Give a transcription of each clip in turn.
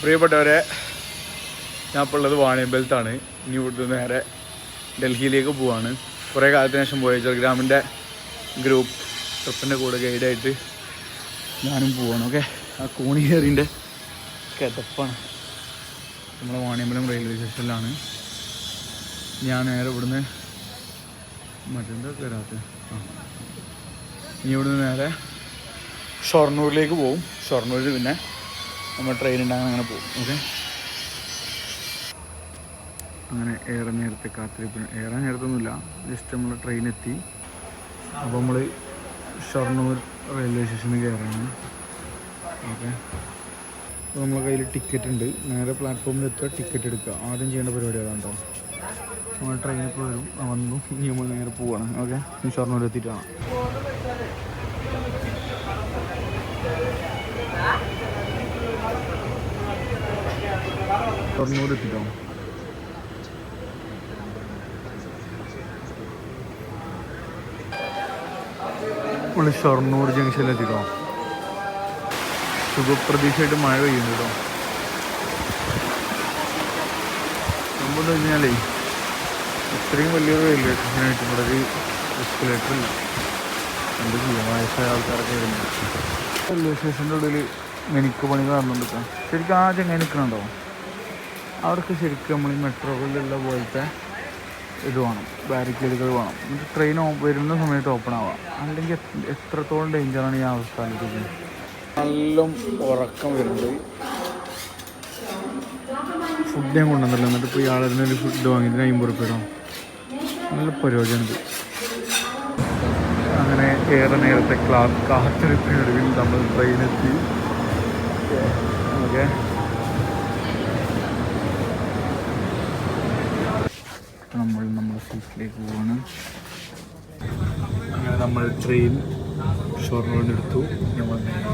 പ്രിയപ്പെട്ടവരെ ഞാൻ ഇപ്പോൾ ഉള്ളത് വാണിയമ്പലത്താണ് ഇനി ഇവിടുന്ന് നേരെ ഡൽഹിയിലേക്ക് പോവാണ്. കുറേ കാലത്തിന് ശേഷം പോയ ജൽഗ്രാമിന്റെ ഗ്രൂപ്പ് ട്രിപ്പിന്റെ കൂടെ ഗൈഡായിട്ട് ഞാനും പോവാണ് ഓക്കെ ആ കോണിയേറിന്റെ കിതപ്പാണ് നമ്മളെ വാണിയമ്പലം റെയിൽവേ സ്റ്റേഷനിലാണ് ഞാൻ നേരെ ഇവിടുന്ന് മറ്റെന്താ കയറാത്ത ഇനി ഇവിടുന്ന് നേരെ ഷൊർണൂരിലേക്ക് പോവും. ഷൊർണൂരിൽ പിന്നെ നമ്മൾ ട്രെയിൻ ഉണ്ടാകാൻ അങ്ങനെ പോകും. ഓക്കെ അങ്ങനെ ഏറെ നേരത്തെ കാത്തിരിപ്പിന് ഏറെ നേരത്തൊന്നുമില്ല. ജസ്റ്റ് നമ്മൾ ട്രെയിൻ എത്തി. അപ്പോൾ നമ്മൾ ഷൊർണൂർ റെയിൽവേ സ്റ്റേഷനിൽ കയറാണ് ഓക്കെ അപ്പോൾ നമ്മളെ കയ്യിൽ ടിക്കറ്റ് ഉണ്ട്. നേരെ പ്ലാറ്റ്ഫോമിൽ എത്തുക ടിക്കറ്റ് എടുക്കുക. ആദ്യം ചെയ്യേണ്ട പരിപാടി അതാണ്ടോ നമ്മൾ ട്രെയിനിൽ പോയി വരും. വന്നു. ഇനി നമ്മൾ നേരെ പോവുകയാണ് ഓക്കെ ഷൊർണൂർ എത്തിയിട്ട് ഷൊർണൂർ എത്തിട്ടോ പുള്ളി ഷൊർണൂർ ജംഗ്ഷനിൽ എത്തിട്ടോ സുഖപ്രതീക്ഷയായിട്ട് മഴ പെയ്യുന്നു കേട്ടോ. സംഭവം എന്ന് കഴിഞ്ഞാലേ ഇത്രയും വലിയൊരു റെയിൽവേ സ്റ്റേഷനായിട്ട് ഇവിടെ ഒരു എസ്കലേറ്റർ ഇല്ല. എന്ത് വയസ്സായ ആൾക്കാരൊക്കെ വരുന്നത് റെയിൽവേ സ്റ്റേഷന്റെ ഉള്ളിൽ മെനിക്ക് പണി നടന്നുകൊണ്ടിരിക്കാം ശരിക്കും ആ ചെങ്ങനെ നിൽക്കണുണ്ടോ? അവർക്ക് ശരിക്കും നമ്മൾ ഈ മെട്രോകളിലുള്ള പോലത്തെ ഇത് വേണം ബാരിക്കേഡുകൾ വേണം. എന്നിട്ട് ട്രെയിൻ വരുന്ന സമയത്ത് ഓപ്പൺ ആവാം. അല്ലെങ്കിൽ എത്ര- എത്രത്തോളം ഡേഞ്ചറാണ് ഈ അവസ്ഥ ആലോചിക്കുന്നത് നല്ല ഉറക്കം വരുന്നുണ്ട്. ഫുഡ് ഞാൻ കൊണ്ടുവന്നല്ലോ എന്നിട്ട് ഇപ്പോൾ ഇയാളെ ഒരു ഫുഡ് വാങ്ങിയിട്ട് അമ്പത് റുപ്യ നല്ല പരിപാടിയാണിത്. അങ്ങനെ ഏറെ നേരത്തെ ക്ലാസ് കാത്തിരിപ്പിനൊടുവിൽ നമ്മൾ ട്രെയിനെത്തി ഓക്കെ നമ്മൾ സീറ്റിലേക്ക് പോവാണ്. അങ്ങനെ നമ്മൾ ട്രെയിൻ ഷൊർണൂരിൽ എടുത്തു. നേരെ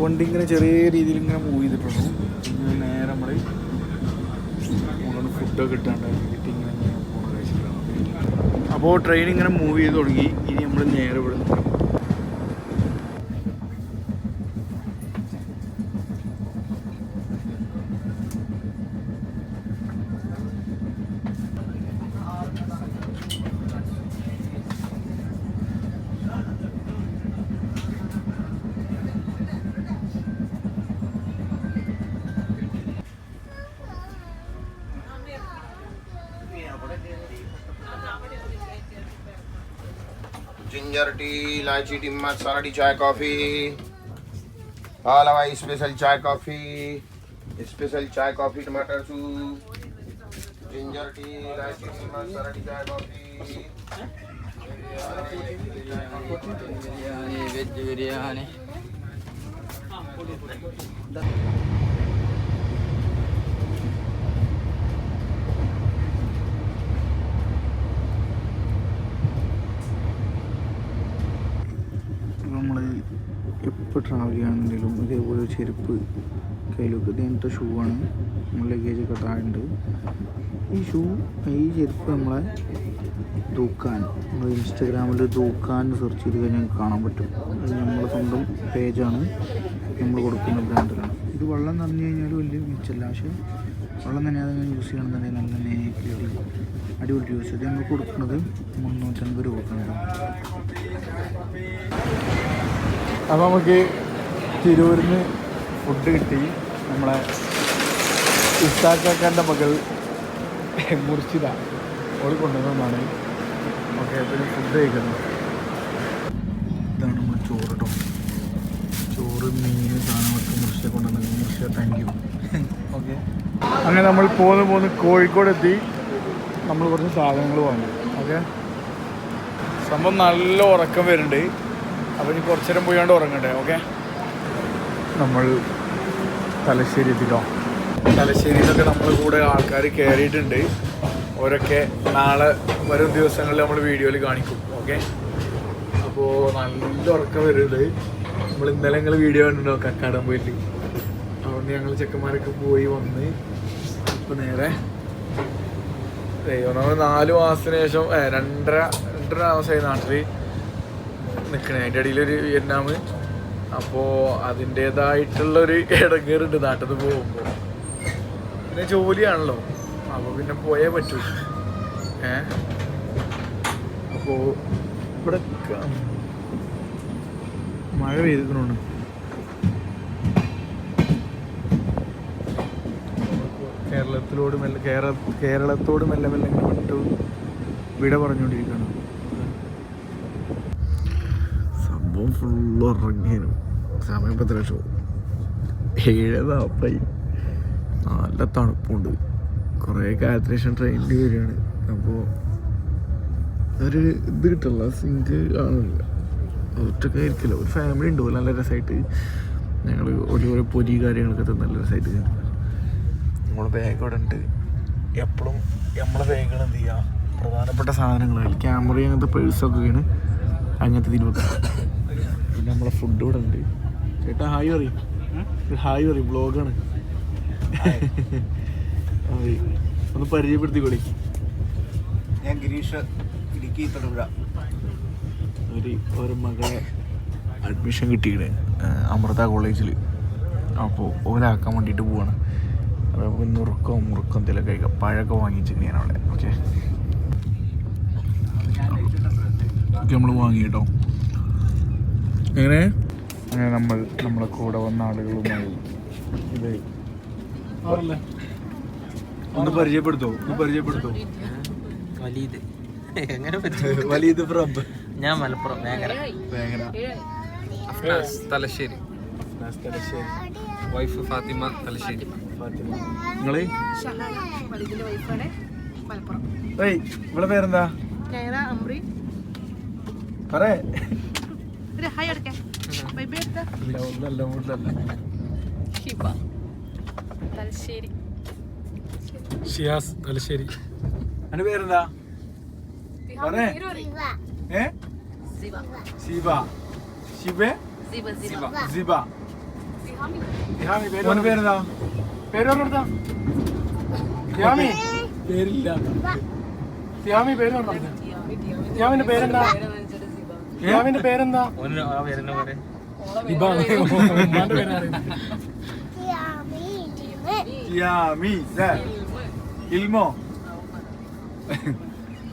വണ്ടി ഇങ്ങനെ ചെറിയ രീതിയിൽ ഇങ്ങനെ മൂവ് ചെയ്തിട്ടുള്ളൂ. ഇങ്ങനെ നേരെ നമ്മൾ ഫുഡൊക്കെ കിട്ടാണ്ട് കിട്ടി ഇങ്ങനെ കഴിച്ചിട്ടാണ് അപ്പോൾ ട്രെയിൻ ഇങ്ങനെ മൂവ് ചെയ്ത് തുടങ്ങി. ഇനി നമ്മൾ നേരെ ഇവിടെ നിന്ന് जिंजर टी इलायची टी मसाला टी चाय कॉफ़ी। हाल हवाई स्पेशल चाय कॉफ़ी। स्पेशल चाय कॉफ़ी, टमाटर सूप जिंजर टी इलायची टी मसाला टी चाय कॉफ़ी। बिरयानी, वेज बिरयानी। എപ്പോൾ ട്രാവൽ ചെയ്യുകയാണെന്നുണ്ടെങ്കിലും ഇതേപോലെ ചെരുപ്പ് കയ്യിലൊക്കെ വെക്കുക ഇത് അങ്ങനത്തെ ഷൂ ആണ്. നമ്മൾ ലഗേജ് ഒക്കെ താഴുണ്ട് ഈ ഷൂ ഈ ചെരുപ്പ് നമ്മളെ ദൂക്കാൻ നമ്മൾ ഇൻസ്റ്റഗ്രാമിൽ ദൂക്കാൻ സെർച്ച് ചെയ്ത് കഴിഞ്ഞാൽ കാണാൻ പറ്റും. അത് നമ്മളെ സ്വന്തം പേജാണ് നമ്മൾ കൊടുക്കുന്ന ബ്രാൻഡിലാണ് ഇത് വെള്ളം നിറഞ്ഞു കഴിഞ്ഞാൽ വലിയ മിച്ചല്ല. പക്ഷേ വെള്ളം തന്നെ അതങ്ങനെ യൂസ് ചെയ്യണമെന്നുണ്ടെങ്കിൽ നല്ല നേക്കിലടി അടിപൊളി യൂസ് ചെയ്ത് നമ്മൾ കൊടുക്കുന്നത് മുന്നൂറ്റൻപത് രൂപക്കാണ് അപ്പോൾ നമുക്ക് തിരൂരിൽ നിന്ന് ഫുഡ് കിട്ടി. നമ്മളെ ഇസ്താക്കാക്കാന്റെ മകൾ മുറിച്ചിത ഓൾ കൊണ്ടുവന്നതാണ് ഓക്കെ പിന്നെ ഫുഡ് കഴിക്കുന്നത് ഇതാണ് നമ്മൾ ചോറ് കേട്ടോ ചോറ് മീൻ സാധനങ്ങളൊക്കെ മുറിച്ച കൊണ്ടുവന്നത് മുറിച്ച താങ്ക് യു ഓക്കെ. അങ്ങനെ നമ്മൾ പോന്ന് പോന്ന് കോഴിക്കോട് എത്തി. നമ്മൾ കുറച്ച് സാധനങ്ങൾ വാങ്ങി. ഓക്കെ. സംഭവം നല്ല ഉറക്കം വരുന്നുണ്ട്. അപ്പോൾ ഇനി കുറച്ചു നേരം പോയാണ്ട് ഉറങ്ങട്ടെ ഓക്കെ നമ്മൾ തലശ്ശേരി എത്തിട്ടോ? തലശ്ശേരിയിലൊക്കെ നമ്മൾ കൂടെ ആൾക്കാർ കയറിയിട്ടുണ്ട് ഓരൊക്കെ നാളെ വരും ദിവസങ്ങളിൽ നമ്മൾ വീഡിയോയിൽ കാണിക്കും ഓക്കെ അപ്പോൾ നല്ല ഉറക്കം വരുന്നത് നമ്മൾ ഇന്നലെ ഞങ്ങൾ വീഡിയോ കണ്ടിട്ടുണ്ടോ? കക്കാടം പോയിട്ട്. അതുകൊണ്ട് ഞങ്ങൾ ചെക്കന്മാരൊക്കെ പോയി വന്ന് ഇപ്പം നേരെ ദൈവം നമ്മൾ നാല് മാസത്തിന് ശേഷം രണ്ടര രണ്ടര മാസമായി നാട്ടിൽ നിൽക്കണേ അതിന്റെ ഇടയിലൊരു വിയറ്റ്നാം അപ്പോൾ അതിന്റേതായിട്ടുള്ളൊരു ഇടങ്ങേറുണ്ട് നാട്ടിൽ നിന്ന് പോകുമ്പോൾ പിന്നെ ജോലിയാണല്ലോ. അപ്പോൾ പിന്നെ പോയേ പറ്റൂ. ഏ? അപ്പോൾ ഇവിടെ മഴ പെയ്തിക്കണോണ്ട് കേരളത്തിലോട് മെല്ലെ കേരള കേരളത്തോട് മെല്ലെ മെല്ലെ ഇങ്ങനെ വിട പറഞ്ഞുകൊണ്ടിരിക്കണം സംഭവം ഫുള്ള് ഉറങ്ങിയേനു. സമയം പത്ത് ലക്ഷം. ഏഴ് നാൽപ്പതായി നല്ല തണുപ്പുണ്ട്. കുറേ കാലത്തിന് ശേഷം ട്രെയിനിൽ വരികയാണ്. അപ്പോൾ ഒരു ഇത് കിട്ടില്ല. സിങ്ക് കാണില്ല ഒറ്റക്കെ ആയിരിക്കില്ല. ഒരു ഫാമിലി ഉണ്ട്. നല്ല രസമായിട്ട്. ഞങ്ങൾ ഓരോരോ പൊരി കാര്യങ്ങളൊക്കെ തന്നെ നല്ല രസമായിട്ട് നമ്മുടെ ബാഗ് അവിടെ ഉണ്ട്. എപ്പോഴും നമ്മളെ ബാഗുകൾ എന്ത് ചെയ്യുക പ്രധാനപ്പെട്ട സാധനങ്ങൾ ക്യാമറ അങ്ങനത്തെ പേഴ്സൊക്കെ ആണ് അങ്ങനത്തെ വെക്കുക പിന്നെ നമ്മളെ ഫുഡ് ഇവിടെ ഉണ്ട്. ചേട്ടാ ഹായ് പറയും. ഹായ് പറയും ബ്ലോഗാണ് ഒന്ന് പരിചയപ്പെടുത്തിക്കൂടി ഞാൻ ഗിരീഷ് ഇടുക്കി തൊടുപുഴ. ഒരു ഒരു മകളെ അഡ്മിഷൻ കിട്ടിയിട്ട് അമൃത കോളേജിൽ അപ്പോൾ ഓരാക്കാൻ വേണ്ടിയിട്ട് പോവാണ്. അപ്പോൾ നമുക്ക് നുറുക്കം മുറുക്കം എന്തെങ്കിലും കഴിക്കാം. പഴമൊക്കെ വാങ്ങിച്ചിട്ട് ഞാൻ അവിടെ. ഓക്കെ ഓക്കെ നമ്മൾ വാങ്ങി കേട്ടോ എങ്ങനെ? അങ്ങനെ നമ്മൾ നമ്മളെ കൂടെ വന്ന ആളുകളുമായി ഇത് ഒന്ന് പരിചയപ്പെടുത്തോ ഒന്ന് പരിചയപ്പെടുത്തോ. വലിയത് എങ്ങനെ വലിയത് പ്രബ് ഞാൻ മലപ്പുറം വേങ്ങര വേങ്ങര അഫ്നാസ് തലശ്ശേരി. തലശ്ശേരി. വൈഫ് ഫാത്തിമ തലശ്ശേരി. ഫാത്തിമ. നിങ്ങൾ? ഷഹാന വലിതിന്റെ വൈഫാണ് മലപ്പുറം. ഏയ് ഇവിടെ പേരെന്താ? കയറ അമ്രി പറേ ഒരു ഹായ് അടക്കേ. ബൈ ബൈ എടുത്ത. ഒന്നല്ല ഒന്നല്ല ഹിബ തലശ്ശേരി. ഷിയാസ് തലശ്ശേരി. എന്റെ പേരെന്താ? പറേ ഏ? ശിവ? ശിവ ശിവ ഓന്റെ പേരെന്താ? പേര് പറഞ്ഞെടുത്താ യാമി പേരില്ല. യാമി പേര് പറഞ്ഞെടുത്ത യാമിന്റെ പേരെന്താ? യാമിന്റെ പേരെന്താ. ഇൽമോ?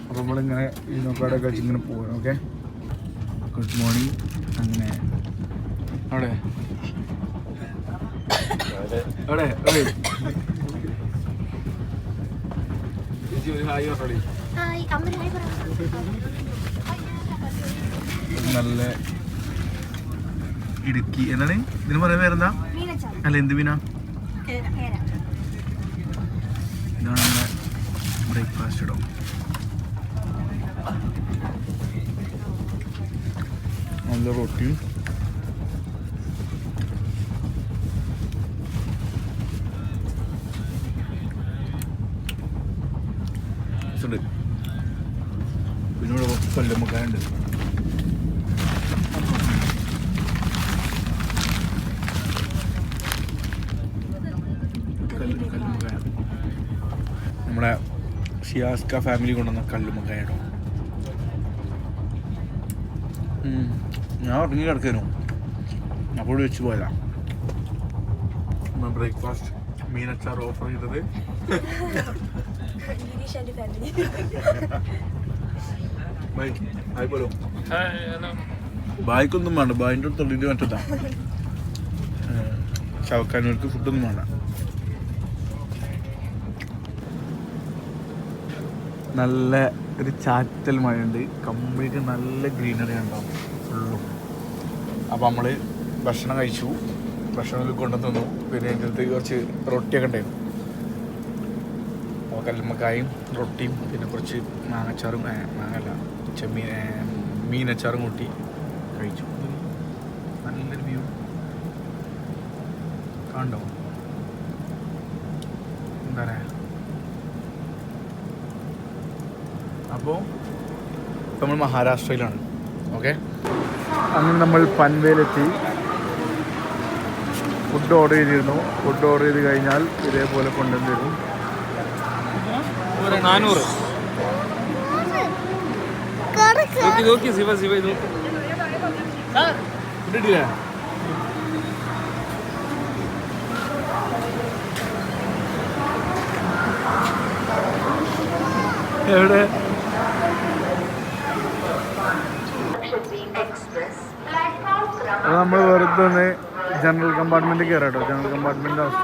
അപ്പൊ നമ്മളിങ്ങനെ നോക്കാടെ കഴിച്ച് ഇങ്ങനെ പോകണം ഓക്കെ? ഗുഡ് മോർണിംഗ് അങ്ങനെ. അവിടെ. അവിടെ ഹായ് ഹായ് ഒരു ഹായ് പറഞ്ഞോളി നല്ല ഇടുക്കി. എന്താണ്? ഇതിന് പറയാൻ പേരെന്താ? അല്ല എന്ത് മീനാ? ഇതാണ് നമ്മുടെ ബ്രേക്ക്ഫാസ്റ്റ് ഇടം. നല്ല റൊട്ടിയും ഉണ്ട് പിന്നെ ഇവിടെ കുറച്ച് കല്ലുമ്മക്കായുണ്ട് കല്ല് മുഖാണ്ട് നമ്മുടെ ഷിയാസ്ക ഫാമിലി കൊണ്ടുവന്ന ഉം. ഞാൻ ഉറങ്ങി കിടക്കാനോ. അപ്പോൾ വെച്ച് പോയതാ. ബ്രേക്ക്ഫാസ്റ്റ് മീനച്ചാർ ഓഫർ ചെയ്തത്. ഫാമിലി. ബായ്ക്കൊന്നും വേണ്ട ബായിന്റെ തൊള്ളിന്റെ മറ്റതാ. ചവക്കാനൂർക്ക് ഫുഡൊന്നും വേണ്ട. നല്ല ഒരു ചാറ്റൽ മഴയുണ്ട്. കംപ്ലീറ്റ് നല്ല ഗ്രീനറി ഉണ്ടാവും ഫുള്ളും. അപ്പോൾ നമ്മൾ ഭക്ഷണം കഴിച്ചു. ഭക്ഷണം കൊണ്ടു തന്നു. പിന്നെ അതിന്റെ അടുത്ത് കുറച്ച് റൊട്ടിയൊക്കെ ഉണ്ടായിരുന്നു. കല്ലുമ്മക്കായും റൊട്ടിയും പിന്നെ കുറച്ച് മാങ്ങച്ചാറും മാങ്ങല്ല ചെമ്മീൻ മീനച്ചാറും കൂട്ടി കഴിച്ചു. നല്ലൊരു വ്യൂ. കണ്ടോ? എന്താ അപ്പോൾ നമ്മൾ മഹാരാഷ്ട്രയിലാണ്. ഓക്കെ? അന്ന് നമ്മൾ പൻവേലെത്തി. ഫുഡ് ഓർഡർ ചെയ്തിരുന്നു. ഫുഡ് ഓർഡർ ചെയ്ത് കഴിഞ്ഞാൽ ഇതേപോലെ കൊണ്ടുവന്നിരുന്നു. നാനൂറ്. നോക്കി നോക്കി ശിവ ശിവ ഇത് നോക്കി. ഇട്ടിട്ടില്ലേ? എവിടെ? അത് നമ്മൾ വെറുതെ ഒന്ന് ജനറൽ കമ്പാർട്ട്മെന്റ് കയറാട്ടോ ജനറൽ കമ്പാർട്ട്മെന്റിന്റെ അവസ്ഥ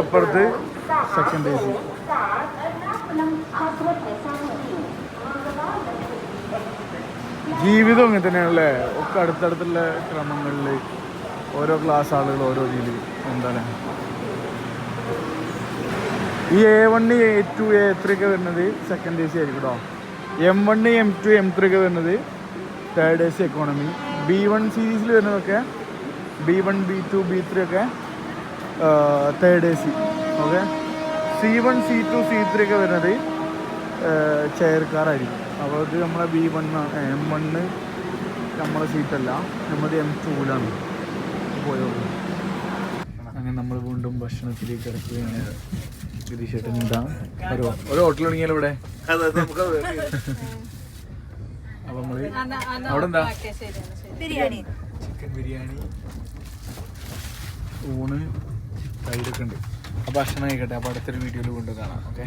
അപ്പുറത്ത് സെക്കൻഡ് എ സി ജീവിതം ഇങ്ങനെ തന്നെയാണല്ലേ? ഒക്കെ അടുത്തടുത്തുള്ള ക്രമങ്ങളിൽ ഓരോ ക്ലാസ് ആളുകൾ ഓരോ രീതിയിൽ എന്താണ്? ഈ A one A two A three ഒക്കെ വരുന്നത് സെക്കൻഡ് എ സി ആയിരിക്കും കേട്ടോ M one M two M three ഒക്കെ വരുന്നത് third A C economy B one സീരീസിൽ വരുന്നതൊക്കെ B one B two B three ഒക്കെ third A C okay C one C two C three ഒക്കെ വരുന്നത് chair കാറായിരിക്കും അപ്പോൾ ഇത് നമ്മളെ ബി വൺ എം വണ്ണ് നമ്മളെ സീറ്റല്ല നമ്മുടെ എം ടൂലാണ് പോയോളൂ അങ്ങനെ നമ്മൾ വീണ്ടും ഭക്ഷണത്തിലേക്ക് കിടക്കുകയാണ് ഗിരീഷേട്ടൻ എന്താ ഒരു ഒരു ഹോട്ടൽ തുടങ്ങിയാലോ ഇവിടെ അപ്പൊ നമ്മൾ അവിടെ എന്താ ബിരിയാണി ചിക്കൻ ബിരിയാണി ഊണ് തൈരൊക്കെ ഉണ്ട്. ഭക്ഷണം കഴിക്കട്ടെ. അപ്പോൾ അടുത്തൊരു വീഡിയോയിൽ വീണ്ടും കാണാം. ഓക്കെ